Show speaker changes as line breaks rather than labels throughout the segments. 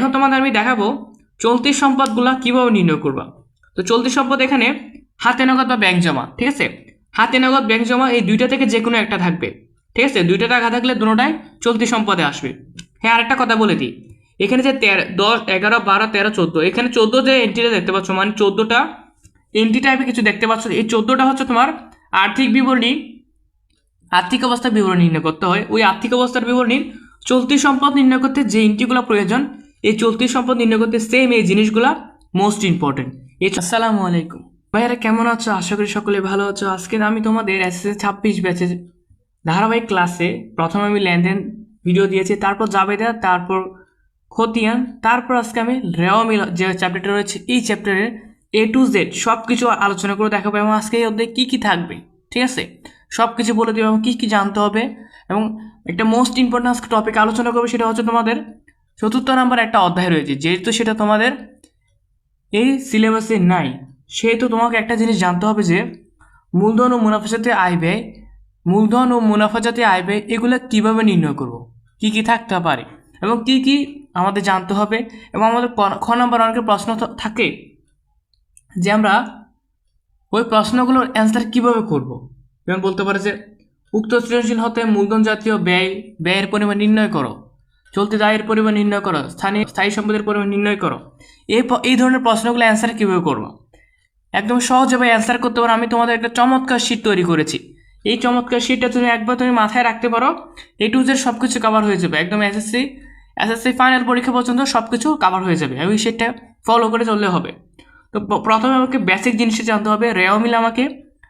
এখন তোমাদের আমি দেখাবো চলতি সম্পদগুলো কীভাবে নির্ণয় করবা। তো চলতি সম্পদ এখানে হাতে নগদ বা ব্যাংক জমা, ঠিক আছে? হাতে নগদ ব্যাংক জমা এই দুইটা থেকে যে কোনো একটা থাকবে, ঠিক আছে? দুইটা টাকা থাকলে দুটোটাই চলতি সম্পদে আসবে। হ্যাঁ আরেকটা কথা বলে দিই। এখানে যে তেরো, দশ, এগারো, বারো, তেরো, চোদ্দ, এখানে চোদ্দ যে এন্ট্রিটা দেখতে পাচ্ছ মানে চোদ্দোটা এন্ট্রি টাইপে কিছু দেখতে পাচ্ছ, এই চোদ্দোটা হচ্ছে তোমার আর্থিক বিবরণী, আর্থিক অবস্থার বিবরণী নির্ণয় করতে হয়। ওই আর্থিক অবস্থার বিবরণীর চলতি সম্পদ নির্ণয় করতে যে এন্ট্রিগুলো প্রয়োজন এই চলতি সম্পদ নির্ণয় করতে সেম এই জিনিসগুলা মোস্ট ইম্পর্টেন্ট এই আসসালামু আলাইকুম। ভাইয়ারা কেমন আছো? আশা করি সকলে ভালো আছো। আজকে আমি তোমাদের এস এস ছাব্বিশ ব্যাচে ধারাবাহিক ক্লাসে প্রথমে আমি লেনদেন ভিডিও দিয়েছি তারপর জাবেদা তারপর খতিয়ান তারপর আজকে আমি রেওয়ামিল যে চ্যাপ্টারটা রয়েছে এই চ্যাপ্টারের এ টু জেড সব কিছু আলোচনা করে দেখাবো এবং আজকে এই অধ্যায়ে কী কী থাকবে ঠিক আছে? সব কিছু বলে দেবো এবং কী কী জানতে হবে এবং একটা মোস্ট ইম্পর্টেন্ট আজকে টপিক আলোচনা করবে সেটা হচ্ছে তোমাদের চতুর্থ নাম্বার একটা অধ্যায় রয়েছে, যেহেতু সেটা তোমাদের এই সিলেবাসে নাই, সেহেতু তোমাকে একটা জিনিস জানতে হবে যে মূলধন ও মুনাফা জাতীয় আয় ব্যয়, মূলধন ও মুনাফা জাতীয় আয় ব্যয়, এগুলো কীভাবে নির্ণয় করব? কি কি থাকতে পারে? এবং কি কি আমাদের জানতে হবে? এবং আমাদের খ নম্বর অনেকের প্রশ্ন থাকে যে আমরা ওই প্রশ্নগুলোর অ্যান্সার কীভাবে করব? যেমন বলতে পারে যে, উক্ত সৃজনশীল হতে মূলধন জাতীয় ব্যয়, ব্যয়ের পরিমাণ নির্ণয় করো। চলতি দায়ের পরিমাণ নির্ণয় করো, স্থানীয় স্থায়ী সম্পদের পরিমাণ নির্ণয় করো। এই এই ধরনের প্রশ্নগুলো অ্যান্সার কীভাবে করব? একদম সহজভাবে অ্যান্সার করতে পারো। আমি তোমাদের একটা চমৎকার শীট তৈরি করেছি। এই চমৎকার শীটটা তুমি একবার তুমি মাথায় রাখতে পারো। এ টু জেড সব কিছু কভার হয়ে যাবে। একদম এসএসসি এসএসসি ফাইনাল পরীক্ষা পর্যন্ত সব কিছু কভার হয়ে যাবে এবং সেটা ফলো করে চললে হবে। তো প্রথমে আমাকে বেসিক জিনিসটা জানতে হবে। রেও মিল আমাকে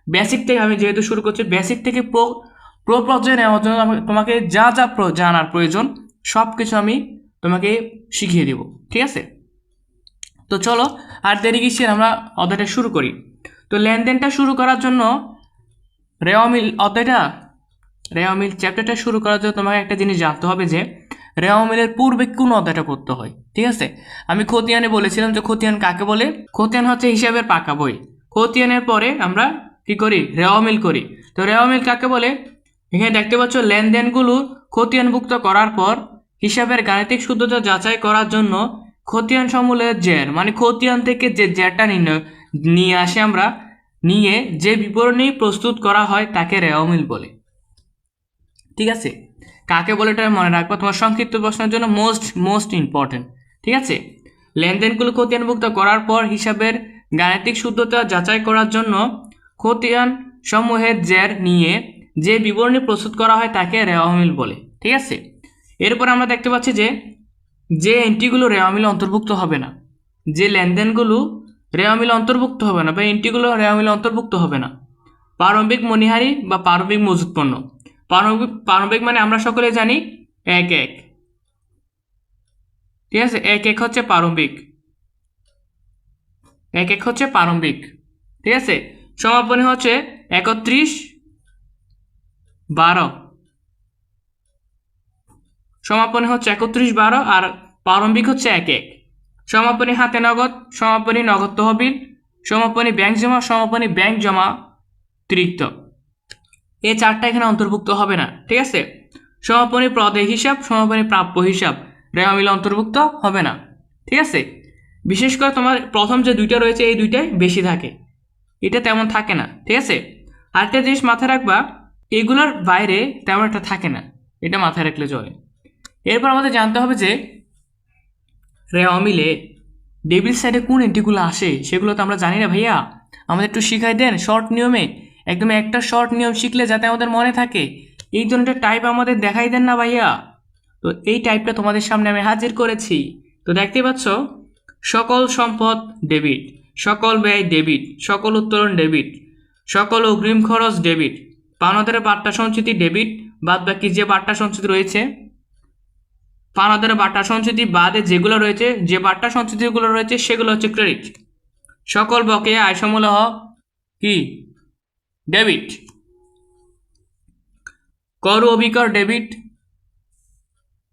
বেসিক থেকে, আমি যেহেতু শুরু করছি বেসিক থেকে প্রো প্রো পর্যায়ে নেওয়ার জন্য তোমাকে যা যা জানার প্রয়োজন সব কিছু আমি তোমাকে শিখিয়ে দিব, ঠিক আছে? তো চলো, আর দেরি কিসের, আমরা অধ্যায়টা শুরু করি। তো লেনদেনটা শুরু করার জন্য রেওয়ামিল, অধ্যায়টা? রেওয়ামিল চ্যাপ্টারটা শুরু করার জন্য তোমাকে একটা জিনিস জানতে হবে যে, রেওয়ামিলের পূর্বে কোন অধ্যায়টা পড়তে হয়, ঠিক আছে? আমি খতিয়ানে বলেছিলাম যে খতিয়ান কাকে বলে? খতিয়ান হচ্ছে হিসাবের পাকা বই। খতিয়ানের পরে আমরা কি করি? রেওয়ামিল করি। তো রেওয়ামিল কাকে বলে? এখানে দেখতে পাচ্ছ লেনদেনগুলো খতিয়ানভুক্ত করার পর হিসাবের গাণিতিক শুদ্ধতা যাচাই করার জন্য খতিয়ান সমূলের জের মানে খতিয়ান থেকে যে জেরটা নির্ণয়, নিয়ে আসে আমরা, নিয়ে যে বিবরণী প্রস্তুত করা হয় তাকে রেওমিল বলে। ঠিক আছে? কাকে বলে এটা মনে রাখব? তোমার সংক্ষিপ্ত প্রশ্নের জন্য মোস্ট মোস্ট ইম্পর্টেন্ট ঠিক আছে? লেনদেনগুলো খতিয়ানভুক্ত করার পর হিসাবের গাণিতিক শুদ্ধতা যাচাই করার জন্য খতিয়ান সমূহের জের নিয়ে যে বিবরণী প্রস্তুত করা হয় তাকে রেওয়ামিল বলে, ঠিক আছে? এরপর আমরা দেখতে পাচ্ছি যে যে এন্ট্রিগুলো রেওয়ামিলে অন্তর্ভুক্ত হবে না, যে লেনদেনগুলো রেওয়ামিলে অন্তর্ভুক্ত হবে না বা এন্ট্রিগুলো রেওয়ামিলে অন্তর্ভুক্ত হবে না, প্রারম্ভিক মণিহারি বা প্রারম্ভিক মজুত পণ্য। প্রারম্ভিক প্রারম্ভিক মানে আমরা সকলে জানি এক এক, ঠিক আছে? এক এক হচ্ছে প্রারম্ভিক, এক এক হচ্ছে প্রারম্ভিক, ঠিক আছে? সমাপনী হচ্ছে একত্রিশ বারো। সমাপনী হচ্ছে একত্রিশ বারো আর প্রারম্ভিক হচ্ছে এক এক। সমাপনী হাতে নগদ, সমাপনী নগদ তহবিল, সমাপনী ব্যাংক জমা, সমাপনী ব্যাংক জমা অতিরিক্ত এই চারটা এখানে অন্তর্ভুক্ত হবে না, ঠিক আছে? সমাপনী প্রদেয় হিসাব, সমাপনী প্রাপ্য হিসাব রেওয়া মিলে অন্তর্ভুক্ত হবে না, ঠিক আছে? বিশেষ করে তোমার প্রথম যে দুইটা রয়েছে, এই দুইটাই বেশি থাকে। এটা তেমন থাকে না, ঠিক আছে? আরেকটা জিনিস মাথায় রাখবা এগুলোর বাইরে তেমন একটা থাকে না। এটা মাথায় রাখলে চলে। এরপর আমাদের জানতে হবে যে রে অমিলে ডেবিল সাইডে কোন এন্ট্রিগুলো আসে, সেগুলো তো আমরা জানি না ভাইয়া। আমাদের একটু শিখাই দেন, শর্ট নিয়মে। একদম একটা শর্ট নিয়ম শিখলে যাতে আমাদের মনে থাকে। এই ধরনের টাইপ আমাদের দেখাই দেন না ভাইয়া। তো এই টাইপটা তোমাদের সামনে আমি হাজির করেছি। তো দেখতে পাচ্ছ, সকল সম্পদ ডেবিট, সকল ব্যয় ডেবিট, সকল উত্তোলন ডেবিট, সকল অগ্রিম খরচ ডেবিট। পাওনাদারের বার্তা সঞ্চিতি ডেবিট বাদ বাকি যে বার্তা সঞ্চিতি রয়েছে, পাওনাদারের বার্তা সঞ্চিতি বাদে যেগুলো রয়েছে, যে বার্তা সঞ্চিতিগুলো রয়েছে, সেগুলো হচ্ছে ক্রেডিট। সকল বকেয়া আয় সমূলহ কি? ডেবিট। কর অবিকর ডেবিট।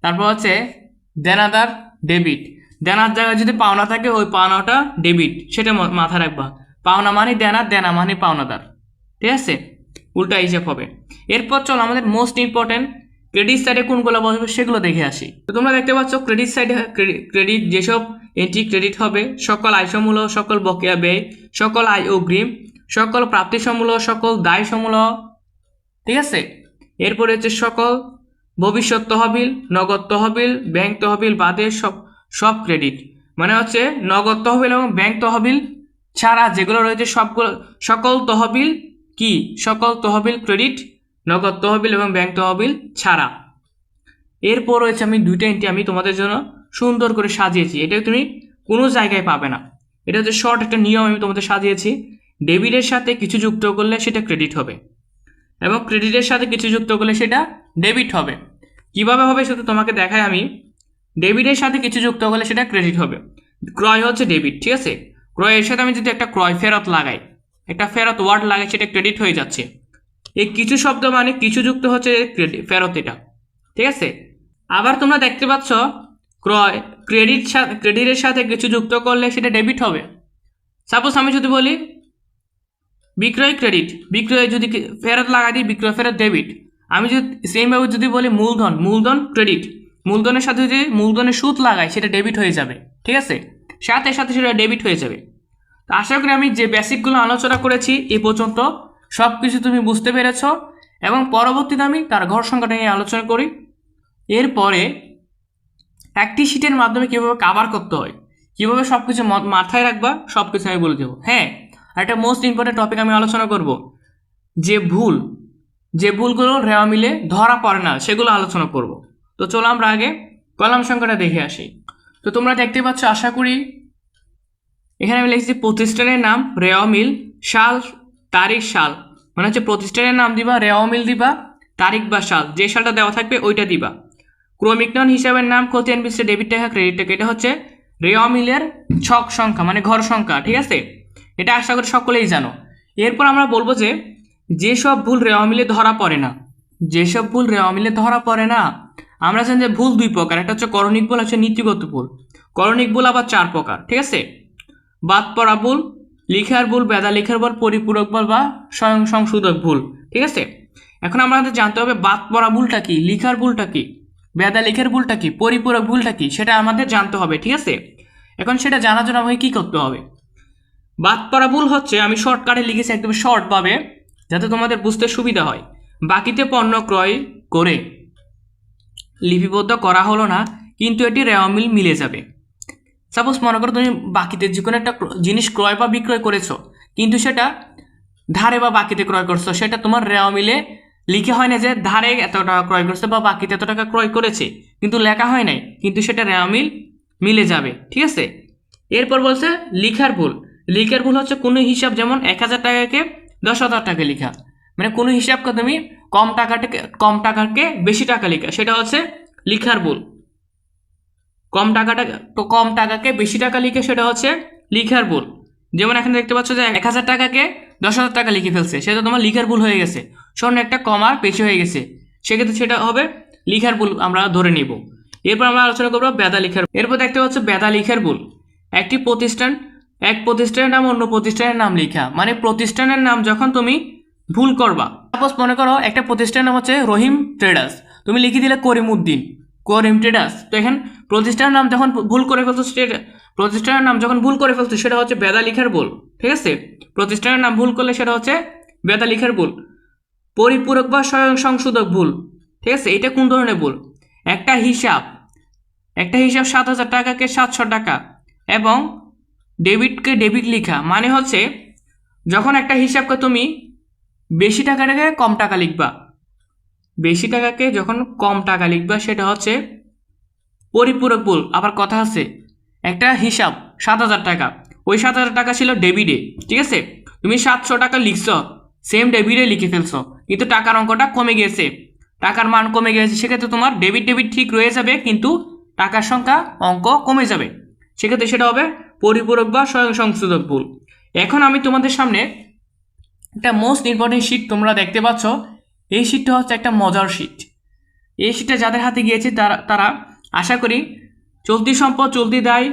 তারপর হচ্ছে দেনাদার ডেবিট। দেনার জায়গায় যদি পাওনা থাকে, ওই পাওনাটা ডেবিট, সেটা মাথায় রাখবা। পাওনা মানে দেনা দেনা মানে পাওনাদার। ঠিক আছে? উল্টা হিসাব হবে। এরপর চল আমাদের মোস্ট ইম্পর্টেন্ট ক্রেডিট সাইডে কোনগুলো বসবে সেগুলো দেখে আসি। তো তোমরা দেখতে পাচ্ছ ক্রেডিট সাইডে ক্রেডিট যেসব এন্ট্রি ক্রেডিট হবে, সকল আয়সমূলক সকল বকেয়া ব্যয়, সকল আয় অগ্রিম, সকল প্রাপ্তি সমূলক সকল দায় সমূলক ঠিক আছে? এরপরে হচ্ছে সকল ভবিষ্যৎ তহবিল, নগদ তহবিল, ব্যাংক তহবিল বাদে সব সব ক্রেডিট মানে হচ্ছে নগদ তহবিল এবং ব্যাংক তহবিল ছাড়া যেগুলো রয়েছে সবগুলো, সকল তহবিল কি? সকল তহবিল ক্রেডিট, নগদ তহবিল এবং ব্যাংক তহবিল ছাড়া। এরপর রয়েছে আমি দুইটা এন্ট্রি আমি তোমাদের জন্য সুন্দর করে সাজিয়েছি। এটা তুমি কোনো জায়গায় পাবে না। এটা হচ্ছে শর্ট একটা নিয়ম আমি তোমাদের সাজিয়েছি। ডেবিটের সাথে কিছু যুক্ত করলে সেটা ক্রেডিট হবে এবং ক্রেডিটের সাথে কিছু যুক্ত করলে সেটা ডেবিট হবে। কীভাবে হবে শুধু তোমাকে দেখায় আমি। ডেবিটের সাথে কিছু যুক্ত করলে সেটা ক্রেডিট হবে। ক্রয় হচ্ছে ডেবিট, ঠিক আছে? ক্রয়ের সাথে আমি যদি একটা ক্রয় ফেরত লাগাই একটা ফেরত ওয়ার্ড লাগাই সেটা ক্রেডিট হয়ে যাচ্ছে। এই কিছু শব্দ মানে কিছু যুক্ত হচ্ছে ক্রেডিট ফেরত এটা। ঠিক আছে? আবার তোমরা দেখতে পাচ্ছ, ক্রয় ক্রেডিট ক্রেডিটের সাথে কিছু যুক্ত করলে সেটা ডেবিট হবে। সাপোজ আমি যদি বলি, বিক্রয় ক্রেডিট বিক্রয় যদি ফেরত লাগাই দিই, বিক্রয় ফেরত ডেবিট আমি যদি সেমভাবে যদি বলি মূলধন মূলধন ক্রেডিট মূলধনের সাথে যদি মূলধনের সুদ লাগাই, সেটা ডেবিট হয়ে যাবে। ঠিক আছে? সাথে সাথে সেটা ডেবিট হয়ে যাবে। আশা করি আমি যে বেসিকগুলো আলোচনা করেছি এ পর্যন্ত সব কিছু তুমি বুঝতে পেরেছ এবং পরবর্তীতে আমি তার ঘর সংখ্যাটা নিয়ে আলোচনা করি। এরপরে একটি শিটের মাধ্যমে কীভাবে কাভার করতে হয়, কীভাবে সব কিছু মাথায় রাখবা সব কিছু আমি বলে দেবো। হ্যাঁ আর একটা মোস্ট ইম্পর্টেন্ট টপিক আমি আলোচনা করব, যে ভুল, যে ভুলগুলো রেওয়া মিলে ধরা পড়ে না, সেগুলো আলোচনা করব। তো চলো আমরা আগে কলাম সংখ্যাটা দেখে আসি। তো তোমরা দেখতে পাচ্ছ, আশা করি এখানে আমি লিখছি প্রতিষ্ঠানের নাম রেওয়া মিল সাল, তারিখ, সাল। মানে হচ্ছে প্রতিষ্ঠানের নাম দিবা, রেওয়া মিল দিবা, তারিখ বা সাল। যে সালটা দেওয়া থাকবে ওইটা দিবা। ক্রমিক নন হিসাবের নাম খতিয়ান বিশ্বে ডেবিট টাকা, ক্রেডিট টাকা, এটা হচ্ছে রেওয়া মিলের ছক সংখ্যা মানে ঘর সংখ্যা, ঠিক আছে? এটা আশা করি সকলেই জানো। এরপর আমরা বলব যে যেসব ভুল রেওয়া মিলে ধরা পড়ে না, যেসব ভুল রেওয়া মিলে ধরা পড়ে না, আমরা জানি যে ভুল দুই প্রকার। একটা হচ্ছে করণিক ভুল হচ্ছে নীতিগত ভুল। করণিক ভুল আবার চার প্রকার, ঠিক আছে? বাদ পড়া ভুল, লিখার ভুল, বেদা লেখার ভুল, পরিপূরক ভুল বা স্বয়ং সংশোধক ভুল, ঠিক আছে? এখন আমাদের জানতে হবে বাদ পড়া ভুলটা কি, লিখার ভুলটা কি, বেদা লেখার ভুলটা কি, পরিপূরক ভুলটা কি, সেটা আমাদের জানতে হবে, ঠিক আছে? এখন সেটা জানার জন্য আমাকে কী করতে হবে? বাদ পড়া ভুল হচ্ছে, আমি শর্টকাটে লিখেছি একদম শর্ট পাবে যাতে তোমাদের বুঝতে সুবিধা হয়। বাকিতে পণ্য ক্রয় করে লিপিবদ্ধ করা হলো না, কিন্তু এটি রেওয়া মিল মিলে যাবে। সাপোজ মনে করো তুমি বাকিতে যে কোনো একটা জিনিস ক্রয় বা বিক্রয় করেছ, কিন্তু সেটা ধারে বা বাকিতে ক্রয় করছ, সেটা তোমার রেওয়া মিলে লিখে হয় না যে ধারে এত টাকা ক্রয় করছে বা বাকিতে এত টাকা ক্রয় করেছে, কিন্তু লেখা হয় নাই, কিন্তু সেটা রেওয়া মিল, মিলে যাবে, ঠিক আছে? এরপর বলছে লিখার ভুল। লিখার ভুল হচ্ছে কোনো হিসাব যেমন এক হাজার টাকাকে দশ হাজার টাকা লেখা মানে কোনো হিসাবকে তুমি কম টাকাটাকে, কম টাকাকে বেশি টাকা লেখা, সেটা হচ্ছে লিখার ভুল। কম টাকাটা কম টাকাকে বেশি টাকা লিখে সেটা হচ্ছে লিখার ভুল। যেমন এখানে দেখতে পাচ্ছ যে এক হাজার টাকাকে দশ হাজার টাকা লিখে ফেলছে, সেটা তোমার লিখার ভুল হয়ে গেছে। স্বর্ণ একটা কম আর বেশি হয়ে গেছে। সেক্ষেত্রে সেটা হবে লিখার ভুল আমরা ধরে নিব। এরপর আমরা আলোচনা করব বেদা লিখার এরপর দেখতে পাচ্ছ বেদা লিখার ভুল। একটি প্রতিষ্ঠান, এক প্রতিষ্ঠানের নাম, অন্য প্রতিষ্ঠানের নাম লিখা। মানে প্রতিষ্ঠানের নাম যখন তুমি ভুল করবা, সাপোজ মনে করো একটা প্রতিষ্ঠানের নাম হচ্ছে রহিম ট্রেডার্স। তুমি লিখে দিলে করিম উদ্দিন করিম ট্রেডার্স। তো এখন প্রতিষ্ঠানের নাম যখন ভুল করে ফেলছো সেটা প্রতিষ্ঠানের নাম যখন ভুল করে ফেলছো সেটা হচ্ছে বেদা লিখার ভুল, ঠিক আছে? প্রতিষ্ঠানের নাম ভুল করলে সেটা হচ্ছে বেদা লিখার ভুল, পরিপূরক বা স্বয়ং সংশোধক ভুল, ঠিক আছে? এটা কোন ধরনের ভুল? একটা হিসাব একটা হিসাব সাত হাজার টাকাকে সাতশো টাকা এবং ডেবিটকে ডেবিট লিখা মানে হচ্ছে যখন একটা হিসাবকে তুমি বেশি টাকাটাকে কম টাকা লিখবা, বেশি টাকাকে যখন কম টাকা লিখবা, সেটা হচ্ছে পরিপূরক ভুল, আবার কথা আছে। একটা হিসাব, সাত হাজার টাকা। ওই সাত হাজার টাকা ছিল ডেবিটে ঠিক আছে? তুমি সাতশো টাকা লিখছ সেম ডেবিটে লিখে ফেলছো, কিন্তু টাকার অঙ্কটা কমে গেছে টাকার মান কমে গেছে সেক্ষেত্রে তোমার ডেবিট ডেবিট ঠিক রয়ে যাবে, কিন্তু টাকার সংখ্যা অঙ্ক কমে যাবে। সেক্ষেত্রে সেটা হবে পরিপূরক বা স্বয়ং সংশোধক ভুল। এখন আমি তোমাদের সামনে একটা মোস্ট ইম্পর্টেন্ট শিট তোমরা দেখতে পাচ্ছ। এই শিটটা হচ্ছে একটা মজার শিট এই শিটটা যাদের হাতে গিয়েছে, তারা তারা আশা করি চলতি সম্পদ, চলতি দায়,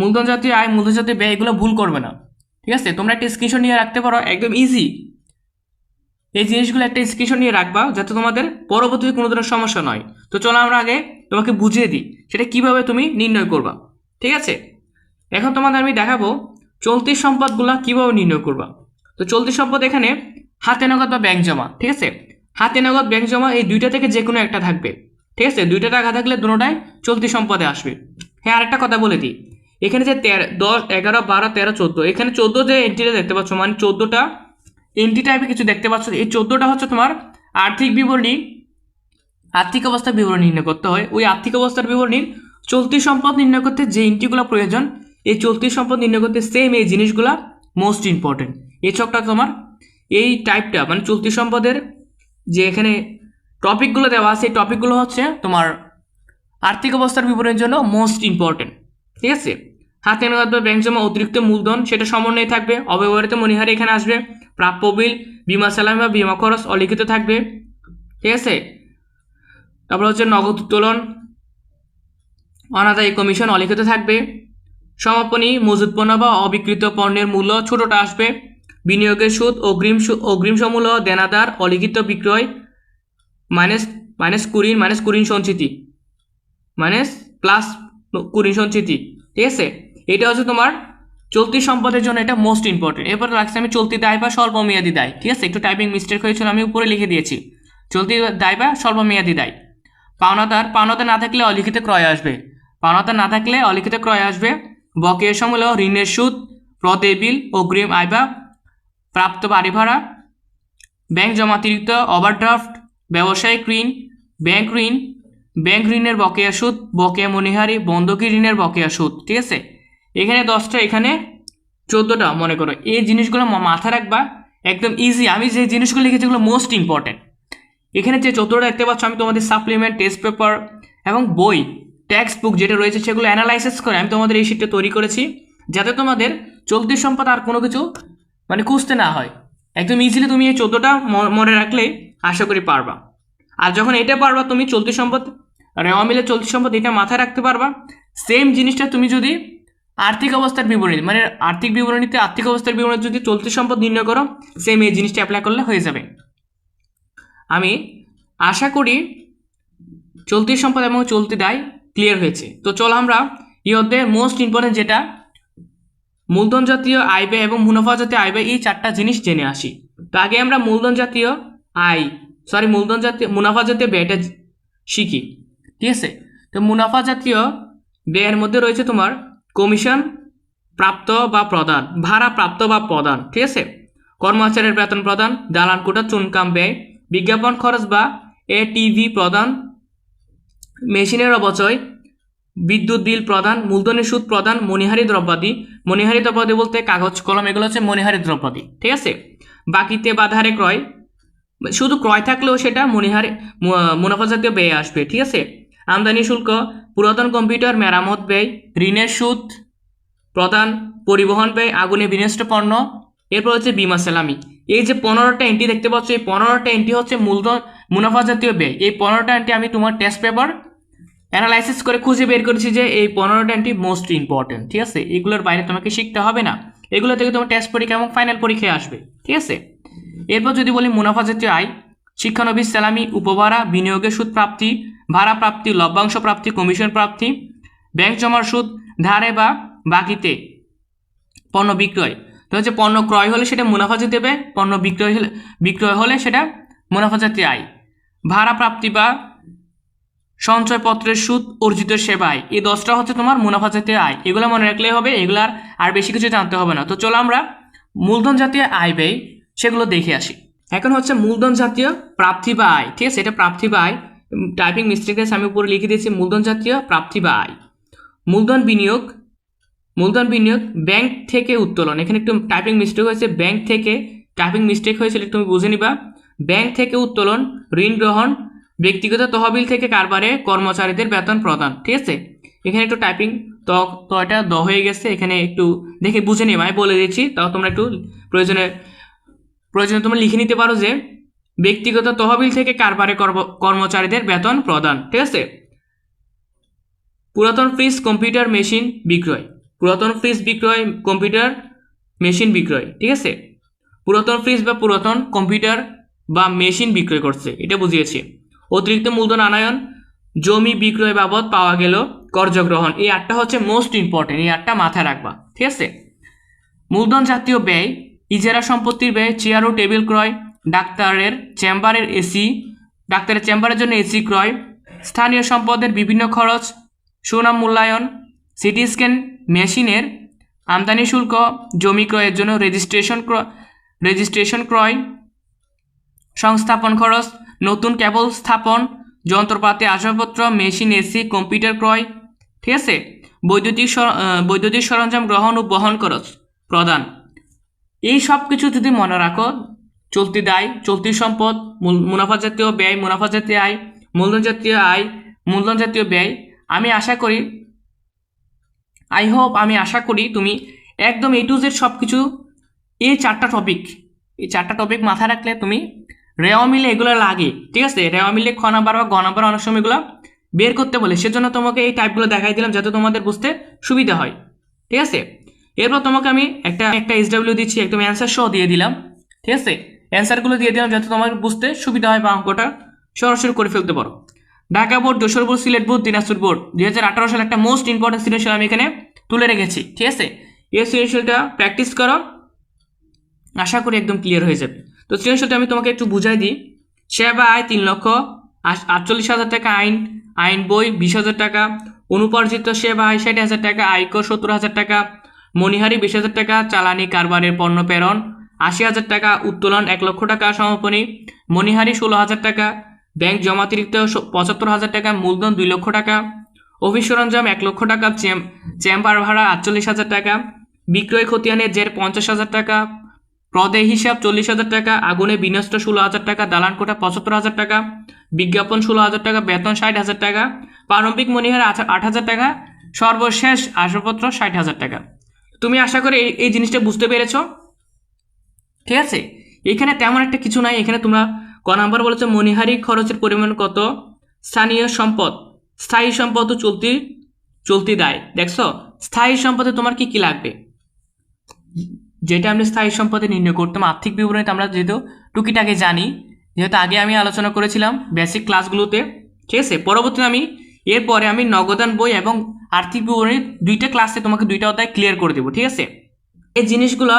মূলধন জাতীয় আয়, মূলধন জাতীয় ব্যয় এগুলো ভুল করবে না। ঠিক আছে? তোমরা একটা স্ক্রিনশট নিয়ে রাখতে পারো, একদম ইজি এই জিনিসগুলো একটা স্ক্রিনশট নিয়ে রাখবা যাতে তোমাদের পরবর্তীতে কোনো ধরনের সমস্যা নয়। তো চলো আমরা আগে তোমাকে বুঝিয়ে দিই, সেটা কীভাবে তুমি নির্ণয় করবা। ঠিক আছে? এখন তোমাদের আমি দেখাবো চলতি সম্পদগুলা কীভাবে নির্ণয় করবা। তো চলতি সম্পদ এখানে হাতে নগদ বা ব্যাংক জমা, ঠিক আছে? হাতে নগদ ব্যাংক জমা এই দুইটা থেকে যে কোনো একটা থাকবে। ঠিক আছে? দুইটা টাকা থাকলে দুটোটাই চলতি সম্পদে আসবে। হ্যাঁ আরেকটা কথা বলে দিই। এখানে যে তেরো, দশ, এগারো, বারো, তেরো, চোদ্দ, এখানে চোদ্দ যে এন্ট্রিটা দেখতে পাচ্ছ মানে চোদ্দোটা এন্ট্রি টাইপে কিছু দেখতে পাচ্ছ, এই চোদ্দোটা হচ্ছে তোমার আর্থিক বিবরণী, আর্থিক অবস্থার বিবরণী নির্ণয় করতে হয়। ওই আর্থিক অবস্থার বিবরণীর চলতি সম্পদ নির্ণয় করতে যে এন্ট্রিগুলো প্রয়োজন, এই চলতি সম্পদ নির্ণয় করতে সেম এই জিনিসগুলো মোস্ট ইম্পর্টেন্ট এই ছকটা তোমার এই টাইপটা মানে চলতি সম্পদের যে এখানে টপিকগুলো দেওয়া আছে, এই টপিকগুলো হচ্ছে তোমার আর্থিক অবস্থার বিবরণের জন্য মোস্ট ইম্পর্টেন্ট ঠিক আছে? হাতে নগদ বা ব্যাংক জমা অতিরিক্ত মূলধন, সেটা সমন্বয়ে থাকবে, অব্যবহৃত মনিহারে এখানে আসবে, প্রাপ্য বিল, বিমা সালামি বা বিমা খরচ অলিখিত থাকবে, ঠিক আছে? তারপর হচ্ছে নগদ উত্তোলন, অনাদায়ী কমিশন অলিখিত থাকবে, সমাপনী মজুত পণ্য বা অবিকৃত পণ্যের মূল্য ছোটটা আসবে, বিনিয়োগের সুদ, অগ্রিম অগ্রিম সমূল্য, দেনাদার, অলিখিত বিক্রয় মাইনাস মাইনাস কুড়ি মাইনাস কুড়ি সঞ্চিতি মাইনাস প্লাস কুড়ি সঞ্চিতি ঠিক আছে? এটা হচ্ছে তোমার চলতি সম্পদের জন্য এটা মোস্ট ইম্পর্টেন্ট এরপর লাগছে আমি চলতি দায় বা স্বল্প মেয়াদি দায়। ঠিক আছে? একটু টাইপিং মিস্টেক হয়েছিল, আমি উপরে লিখে দিয়েছি। চলতি দায় বা স্বল্প মেয়াদি দায়। পাওনাদার পাওনাদার না থাকলে অলিখিত ক্রয় আসবে। পাওনাদার না থাকলে অলিখিত ক্রয় আসবে। বকেয়া সমূল, ঋণের সুদ প্রদে বিল, অগ্রিম আয় বা প্রাপ্ত বাড়ি ভাড়া, ব্যাংক জমাতিরিক্ত ওভারড্রাফট ব্যবসায়িক ঋণ, ব্যাংক ঋণ, ব্যাংক ঋণের বকেয়া সুদ, বকেয়া মনিহারি, বন্ধকি ঋণের বকেয়া সুদ, ঠিক আছে? এখানে দশটা, এখানে চোদ্দোটা মনে করো। এই জিনিসগুলো মা- মাথায় রাখবা, একদম ইজি আমি যে জিনিসগুলো লিখেছি এগুলো মোস্ট ইম্পর্টেন্ট এখানে যে চোদ্দোটা দেখতে পাচ্ছ, আমি তোমাদের সাপ্লিমেন্ট টেস্ট পেপার এবং বই টেক্সট বুক যেটা রয়েছে সেগুলো অ্যানালাইসিস করে আমি তোমাদের এই শিটটা তৈরি করেছি, যাতে তোমাদের চলতি সম্পদ আর কোনো কিছু মানে খুঁজতে না হয়। একদম ইজিলি তুমি এই চোদ্দোটা মনে রাখলে আশা করি পারবা। আর যখন এটা পারবা, তুমি চলতি সম্পদ, রেওয়া মিলে চলতি সম্পদ এটা মাথায় রাখতে পারবা। সেম জিনিসটা তুমি যদি আর্থিক অবস্থার বিবরণী মানে আর্থিক বিবরণীতে আর্থিক অবস্থার বিবরণী যদি চলতি সম্পদ নির্ণয় করো সেম এই জিনিসটা অ্যাপ্লাই করলে হয়ে যাবে। আমি আশা করি চলতি সম্পদ এবং চলতি দায় ক্লিয়ার হয়েছে। তো চলো আমরা এই অধ্যায়ে মোস্ট ইম্পর্টেন্ট যেটা মূলধন জাতীয় আয় ব্যয় এবং মুনাফা জাতীয় আয় ব্যয় এই চারটা জিনিস জেনে আসি। তো আগে আমরা মূলধন জাতীয় আয় সরি মূলধন জাতীয় মুনাফা জাতীয় ব্যয়টা শিখি। ঠিক আছে? তো মুনাফা জাতীয় ব্যয়ের মধ্যে রয়েছে তোমার কমিশন প্রাপ্ত বা প্রদান, ভাড়া প্রাপ্ত বা প্রদান, ঠিক আছে? কর্মচারীর বেতন প্রদান, দালান কোটা, চুনকাম ব্যয়, বিজ্ঞাপন খরচ বা এ টিভি প্রদান, মেশিনের অবচয় বিদ্যুৎ বিল প্রদান, মূলধনের সুদ প্রদান মণিহারি দ্রব্যাদি মণিহারি দ্রব্যাদি বলতে কাগজ, কলম, এগুলো হচ্ছে মণিহারি দ্রব্যাদি, ঠিক আছে? বাকিতে বাধারে ক্রয় শুধু ক্রয় থাকলেও সেটা মণিহারি মু- মুনাফা জাতীয় ব্যয় আসবে, ঠিক আছে? আমদানি শুল্ক, পুরাতন কম্পিউটার, মেরামত ব্যয়, ঋণের সুদ প্রদান পরিবহন ব্যয়, আগুনে বিনষ্ট পণ্য, এরপর হচ্ছে বিমা সালামি। এই যে পনেরোটা এন্ট্রি দেখতে পাচ্ছ, এই পনেরোটা এন্ট্রি হচ্ছে মূলধন, মুনাফা জাতীয় ব্যয়। এই পনেরোটা এন্ট্রি আমি তোমার টেস্ট পেপার অ্যানালাইসিস করে খুঁজে বের করেছি যে এই পনেরোটা এন্ট্রি মোস্ট ইম্পর্টেন্ট ঠিক আছে? এগুলোর বাইরে তোমাকে শিখতে হবে না। এগুলো থেকে তোমার টেস্ট পরীক্ষা এবং ফাইনাল পরীক্ষায় আসবে, ঠিক আছে? এরপর যদি বলি মুনাফা জাতীয় আয়, শিক্ষানবিশ সালামি উপভাড়া, বিনিয়োগের সুদ প্রাপ্তি, ভাড়া প্রাপ্তি, লভ্যাংশ প্রাপ্তি, কমিশন প্রাপ্তি, ব্যাংক জমার সুদ, ধারে বা বাকিতে পণ্য বিক্রয়। তো হচ্ছে পণ্য ক্রয় হলে সেটা মুনাফা জাতীয় ব্যয় পণ্য বিক্রয় হলে বিক্রয় হলে সেটা মুনাফা জাতীয় আয়। ভাড়া প্রাপ্তি বা সঞ্চয়পত্রের সুদ, অর্জিত সেবায় এই দশটা হচ্ছে তোমার মুনাফা জাতীয় আয়। এগুলো মনে রাখলেই হবে, এগুলার আর বেশি কিছু জানতে হবে না। তো চলো আমরা মূলধন জাতীয় আয় ব্যয় সেগুলো দেখে আসি। এখন হচ্ছে মূলধন জাতীয় প্রাপ্তি বা আয় ঠিক আছে? এটা প্রাপ্তি বা আয় টাইপিং মিস্টেক আমি উপরে লিখে দিয়েছি মূলধন জাতীয় প্রাপ্তি বা আয় মূলধন বিনিয়োগ মূলধন বিনিয়োগ ব্যাংক থেকে উত্তোলন। এখানে একটু টাইপিং মিস্টেক হয়েছে ব্যাংক থেকে টাইপিং মিস্টেক হয়েছিল তুমি বুঝে নিবা। ব্যাংক থেকে উত্তোলন, ঋণ গ্রহণ, ব্যক্তিগত তহবিল থেকে কারবারে কর্মচারীদের বেতন প্রদান, ঠিক আছে? এখানে একটু টাইপিং তো এটা দ হয়ে গেছে, এখানে একটু দেখে বুঝে নিবা, আমি বলে দিচ্ছি, তাও তোমরা একটু প্রয়োজনে প্রয়োজনে তোমরা লিখে নিতে পারো যে ব্যক্তিগত তহবিল থেকে কারবারে কর্ম- কর্মচারীদের বেতন প্রদান, ঠিক আছে? পুরাতন ফ্রিজ, কম্পিউটার, মেশিন বিক্রয়। পুরাতন ফ্রিজ বিক্রয়, কম্পিউটার, মেশিন বিক্রয়, ঠিক আছে? পুরাতন ফ্রিজ বা পুরাতন কম্পিউটার বা মেশিন বিক্রয় করছে, এটা বুঝিয়েছে। অতিরিক্ত মূলধন আনায়ন, জমি বিক্রয় বাবদ পাওয়া গেল কার্যগ্রহণ। এই আটটা হচ্ছে মোস্ট ইম্পর্টেন্ট এই আটটা মাথায় রাখবা, ঠিক আছে? মূলধন জাতীয় ব্যয় ইজারা সম্পত্তির ব্যয়, চেয়ার ও টেবিল ক্রয়, ডাক্তারের চেম্বারের এসি ডাক্তারের চেম্বারের জন্য এসি ক্রয়, স্থানীয় সম্পদের বিভিন্ন খরচ, সুনাম মূল্যায়ন, সিটি স্ক্যান মেশিনের আমদানি শুল্ক, জমি ক্রয়ের জন্য রেজিস্ট্রেশন ক্রয় রেজিস্ট্রেশন ক্রয়, সংস্থাপন খরচ, নতুন কেবল স্থাপন, যন্ত্রপাতি আসবাবপত্র, মেশিন এসি কম্পিউটার ক্রয়, ঠিক আছে? বৈদ্যুতিক বৈদ্যুতিক সরঞ্জাম গ্রহণ ও বহন খরচ প্রদান। এই সব কিছু যদি মনে রাখো, চলতি দায়, চলতি সম্পদ মুনাফা জাতীয় ব্যয়, মুনাফা জাতীয় আয়, মূলধন জাতীয় আয়, মূলধন জাতীয় ব্যয়, আমি আশা করি আই হোপ আমি আশা করি তুমি একদম এ টু জেড সব কিছু, এই চারটা টপিক এই চারটা টপিক মাথায় রাখলে তুমি রেওয়া মিলে এগুলো লাগে, ঠিক আছে? রেওয়া মিলে খ নাম্বার বা গ নাম্বার অনেক সময় এগুলো বের করতে বলে, সেজন্য তোমাকে এই টাইপগুলো দেখাই দিলাম যাতে তোমাদের বুঝতে সুবিধা হয়, ঠিক আছে? এরপর তোমাকে আমি একটা একটা এসডাব্লিউ দিচ্ছি, একদম অ্যান্সার সহ দিয়ে দিলাম। ঠিক আছে? অ্যান্সারগুলো দিয়ে দিলাম যাতে তোমার বুঝতে সুবিধা হয় বা অঙ্কটা সরাসরি করে ফেলতে পারো। Dhaka board, Jessore board, Sylhet board, Dinajpur board দুই হাজার আঠারো সালে একটা মোস্ট ইম্পর্টেন্ট সিরিয়াল আমি এখানে তুলে রেখেছি। ঠিক আছে? এই সিরিয়ালটা প্র্যাকটিস করো। আশা করি একদম ক্লিয়ার হয়ে যাবে। তো সৃজনশীলটা আমি তোমাকে একটু বুঝাই দিই। সেবা আয় তিন লক্ষ আটচল্লিশ হাজার টাকা আইন আইন বই বিশ হাজার টাকা, অনুপার্জিত সেবা আয় ষাট হাজার টাকা, আয়কর সত্তর হাজার টাকা মণিহারি বিশ হাজার টাকা চালানি কারবারের পণ্য প্রেরণ আশি হাজার টাকা উত্তোলন এক লক্ষ টাকা সমাপনী মণিহারি ষোলো হাজার টাকা ব্যাংক জমাতিরিক্ত পঁচাত্তর হাজার টাকা মূলধন দুই লক্ষ টাকা অফিস সরঞ্জাম এক লক্ষ টাকা চেম চেম্বার ভাড়া আটচল্লিশ হাজার টাকা বিক্রয় খতিয়ানের জের পঞ্চাশ হাজার টাকা প্রদে হিসাব চল্লিশ হাজার টাকা আগুনে বিনষ্ট ষোলো হাজার টাকা দালান কোটা পঁচাত্তর হাজার টাকা বিজ্ঞাপন ষোলো হাজার টাকা বেতন ষাট হাজার টাকা প্রারম্ভিক মনিহার আট- হাজার টাকা সর্বশেষ আসবাবপত্র ষাট হাজার টাকা তুমি আশা করি এই- জিনিসটা বুঝতে পেরেছ? ঠিক আছে? এখানে তেমন একটা কিছু নাই। এখানে তোমরা ক নাম্বার বলেছে, মনিহারি খরচের পরিমাণ কত? স্থানীয় সম্পদ। স্থায়ী সম্পদ চলতি চলতি দায়। দেখছ? স্থায়ী সম্পদে তোমার কি কি লাগবে? যেটা আমি স্থায়ী সম্পদে নির্ণয় করতাম, আর্থিক বিবরণীতে আমরা যেহেতু টুকিটাকে জানি, যেহেতু আগে আমি আলোচনা করেছিলাম বেসিক ক্লাসগুলোতে ঠিক আছে? পরবর্তীতে আমি, এরপরে আমি নগদান বই এবং আর্থিক বিবরণী দুইটা ক্লাসে তোমাকে দুইটা অধ্যায় ক্লিয়ার করে দেবো, ঠিক আছে? এই জিনিসগুলো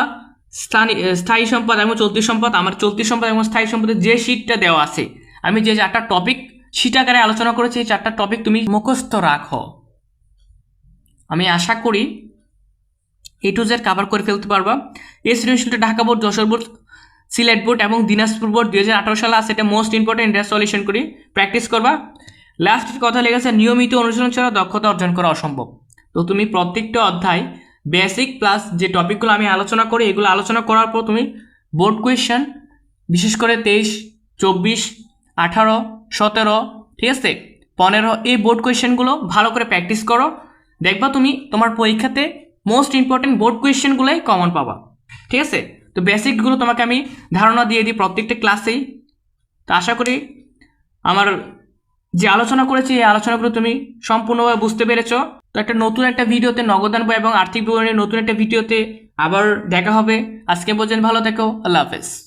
স্থায়ী সম্পদ এবং চলতি সম্পদ, আমার চলতি সম্পদ এবং স্থায়ী সম্পদের যে শিটটা দেওয়া আছে, আমি যে চারটা টপিক শিট আকারে আলোচনা করেছি, এই চারটা টপিক তুমি মুখস্থ রাখো। আমি আশা করি এ টু জেড কাভার করে ফেলতে পারবা। এই সৃজনশীলটা Dhaka board, Jessore board, Sylhet board এবং দিনাজপুর বোর্ড দুই হাজার আঠারো সালে আছে। এটা মোস্ট ইম্পর্টেন্ট এটা সলিউশন করি। প্র্যাকটিস করবা। লাস্টের কথা লেগেছে নিয়মিত অনুশীলন ছাড়া দক্ষতা অর্জন করা অসম্ভব। তো তুমি প্রত্যেকটা অধ্যায় বেসিক প্লাস যে টপিকগুলো আমি আলোচনা করি, এগুলো আলোচনা করার পর তুমি বোর্ড কোয়েশ্চেন বিশেষ করে তেইশ, চব্বিশ, আঠারো, সতেরো, ঠিক আছে? পনেরো, এই বোর্ড কোয়েশ্চেনগুলো ভালো করে প্র্যাকটিস করো। দেখবা তুমি তোমার পরীক্ষাতে মোস্ট ইম্পর্টেন্ট বোর্ড কোয়েশ্চেনগুলোই কমন পাবা। ঠিক আছে? তো বেসিকগুলো তোমাকে আমি ধারণা দিয়ে দিই প্রত্যেকটা ক্লাসেই তো আশা করি আমার যে আলোচনা করেছি, এই আলোচনাগুলো তুমি সম্পূর্ণভাবে বুঝতে পেরেছ। তো একটা নতুন একটা ভিডিওতে নগদান বই এবং আর্থিক বিবরণীর নতুন একটা ভিডিওতে আবার দেখা হবে। আজকে পর্যন্ত ভালো থেকো, আল্লাহ হাফেজ।